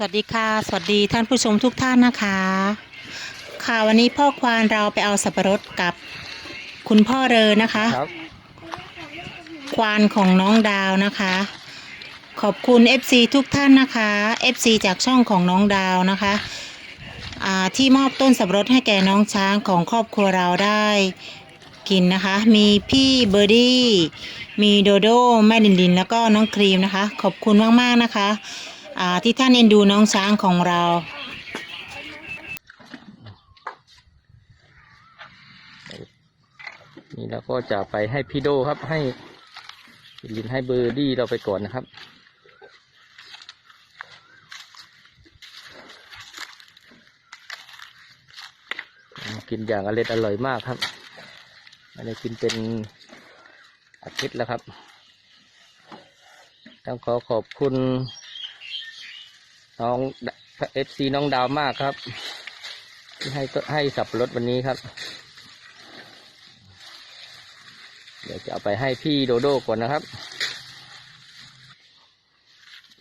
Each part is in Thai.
สวัสดีค่ะ สวัสดีท่านผู้ชมทุกท่านนะคะ ค่ะวันนี้พ่อควานเราไปเอาสับปะรดกับคุณพ่อเรอนะคะ ครับควานของน้องดาวนะคะ ขอบคุณ FC ทุกท่านนะคะ FC จากช่องของน้องดาวนะคะอ่าที่มอบต้นสับปะรดให้แก่น้องช้างของครอบครัวเราได้กินนะคะ มีพี่เบอร์ดี้มีโดโดแม่ลินลินแล้วก็น้องครีมนะคะ ขอบคุณมากๆนะคะอ่า ที่ท่านเอ็นดูน้องช้างของเรา นี่เราก็จะไปให้พี่โดครับให้ลินให้เบอร์ดี้เราไปก่อนนะครับกินอย่างอร่อยอร่อยมากครับอันนี้กินเป็นอาทิตย์แล้วครับ ต้องขอขอบคุณ น้องเอฟซีน้องดาวมากครับ ที่ให้ให้สับปะรดวันนี้ครับ เดี๋ยวจะเอาไปให้พี่โดโดก่อนนะครับ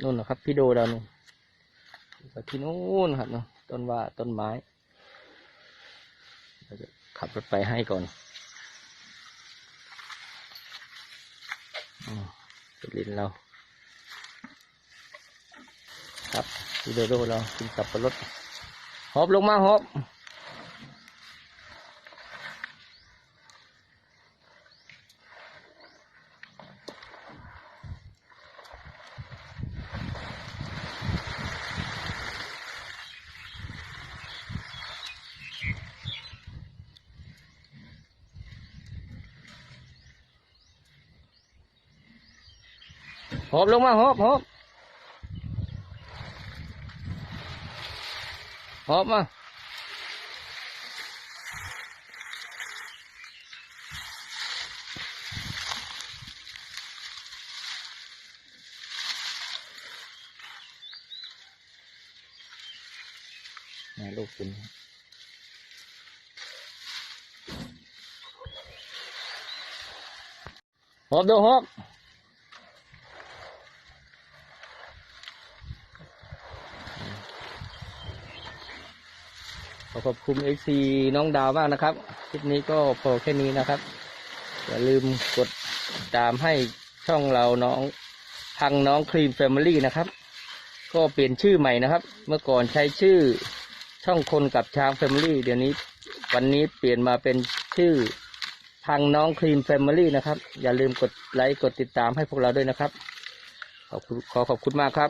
นู่นนะครับพี่โดเรานู่นไปที่นู่นครับเนาะต้นว่าต้นไม้เราจะขับรถไปให้ก่อนอมเป็นลินเรา ครับพี่โดโดเรากินสับปะรดหอบลงมาหอบหอบลงมาหอบหอบ หอบมาแม่ลูกกินห อขอขอบคุณเอซีน้องดาวมากนะครับ คลิปนี้ก็พอแค่นี้นะครับ อย่าลืมกดติดตามให้ช่องเราน้องทางน้องครีมแฟมิลี่นะครับ ก็เปลี่ยนชื่อใหม่นะครับ เมื่อก่อนใช้ชื่อช่องคนกับช้างแฟมิลี่เดี๋ยวนี้ วันนี้เปลี่ยนมาเป็นชื่อทางน้องครีมแฟมิลี่นะครับ อย่าลืมกดไลค์กดติดตามให้พวกเราด้วยนะครับ ขอบคุณขอขอบคุณมากครับ